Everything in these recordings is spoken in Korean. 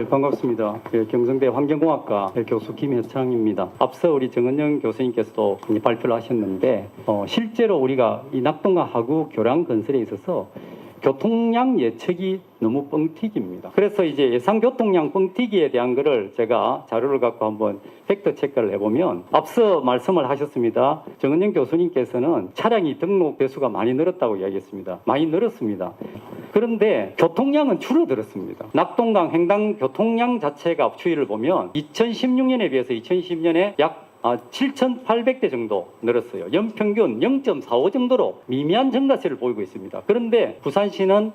네, 반갑습니다. 예, 경성대 환경공학과 교수 김혜창입니다. 앞서 우리 정은영 교수님께서도 발표를 하셨는데 어, 실제로 우리가 이 낙동강 하구 교량 건설에 있어서 교통량 예측이 너무 뻥튀기입니다. 그래서 이제 예상 교통량 뻥튀기에 대한 거를 제가 자료를 갖고 한번 팩트 체크를 해보면 앞서 말씀을 하셨습니다. 정은영 교수님께서는 차량이 등록 대수가 많이 늘었다고 이야기했습니다. 많이 늘었습니다. 그런데 교통량은 줄어들었습니다. 낙동강 횡단 교통량 자체가 추이를 보면 2016년에 비해서 2020년에 약 아, 7,800대 정도 늘었어요. 연평균 0.45 정도로 미미한 증가세를 보이고 있습니다. 그런데 부산시는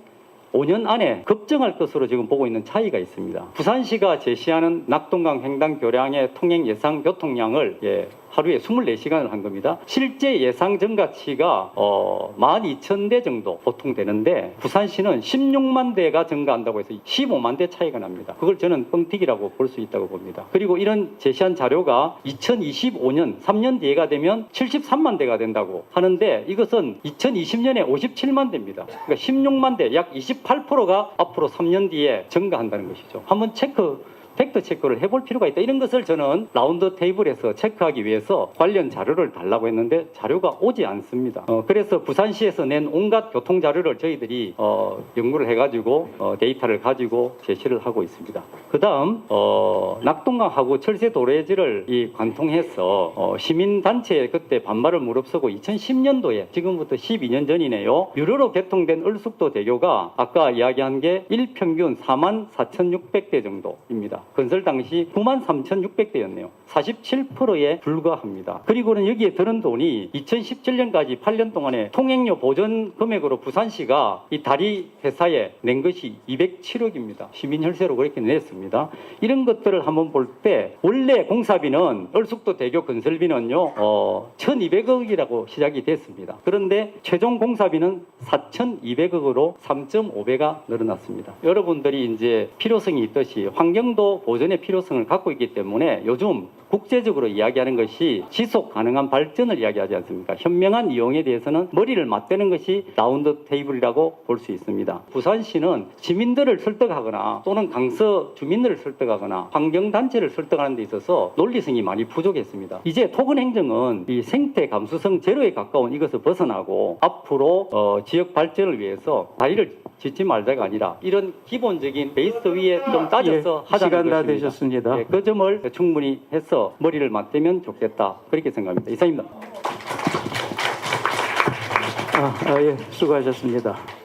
5년 안에 급증할 것으로 지금 보고 있는 차이가 있습니다. 부산시가 제시하는 낙동강 횡단 교량의 통행 예상 교통량을 예, 하루에 24시간을 한 겁니다. 실제 예상 증가치가 어, 12,000대 정도 보통 되는데 부산시는 16만 대가 증가한다고 해서 15만 대 차이가 납니다. 그걸 저는 뻥튀기라고 볼 수 있다고 봅니다. 그리고 이런 제시한 자료가 2025년 3년 뒤에가 되면 73만 대가 된다고 하는데 이것은 2020년에 57만 대입니다. 그러니까 16만 대, 약 28%가 앞으로 3년 뒤에 증가한다는 것이죠. 한번 체크 팩트 체크를 해볼 필요가 있다. 이런 것을 저는 라운드 테이블에서 체크하기 위해서 관련 자료를 달라고 했는데 자료가 오지 않습니다. 어, 그래서 부산시에서 낸 온갖 교통 자료를 저희들이 어, 연구를 해가지고 어, 데이터를 가지고 제시를 하고 있습니다. 그 다음 어, 낙동강하고 철새 도래지를 이 관통해서 어, 시민단체에 그때 반발을 무릅쓰고 2010년도에 지금부터 12년 전이네요. 유료로 개통된 을숙도 대교가 아까 이야기한 게 일평균 4만 4,600대 정도입니다. 건설 당시 9만 3,600대였네요. 47%에 불과합니다. 그리고는 여기에 드는 돈이 2017년까지 8년 동안에 통행료 보전 금액으로 부산시가 이 다리 회사에 낸 것이 207억입니다. 시민 혈세로 그렇게 냈습니다. 이런 것들을 한번 볼 때 원래 공사비는 얼숙도 대교 건설비는요 어, 1,200억이라고 시작이 됐습니다. 그런데 최종 공사비는 4,200억으로 3.5배가 늘어났습니다. 여러분들이 이제 필요성이 있듯이 환경도 보전의 필요성을 갖고 있기 때문에 요즘 국제적으로 이야기하는 것이 지속 가능한 발전을 이야기하지 않습니까? 현명한 이용에 대해서는 머리를 맞대는 것이 라운드 테이블이라고 볼 수 있습니다. 부산시는 시민들을 설득하거나 또는 강서 주민들을 설득하거나 환경단체를 설득하는 데 있어서 논리성이 많이 부족했습니다. 이제 토건 행정은 이 생태 감수성 제로에 가까운 이것을 벗어나고 앞으로 어, 지역 발전을 위해서 다리를 짓지 말자가 아니라 이런 기본적인 베이스 위에 좀 따져서 예, 하자는 시간 다 것입니다. 되셨습니다. 예, 그 점을 충분히 머리를 맞대면 좋겠다 그렇게 생각합니다. 이상입니다. 아, 아, 예, 수고하셨습니다.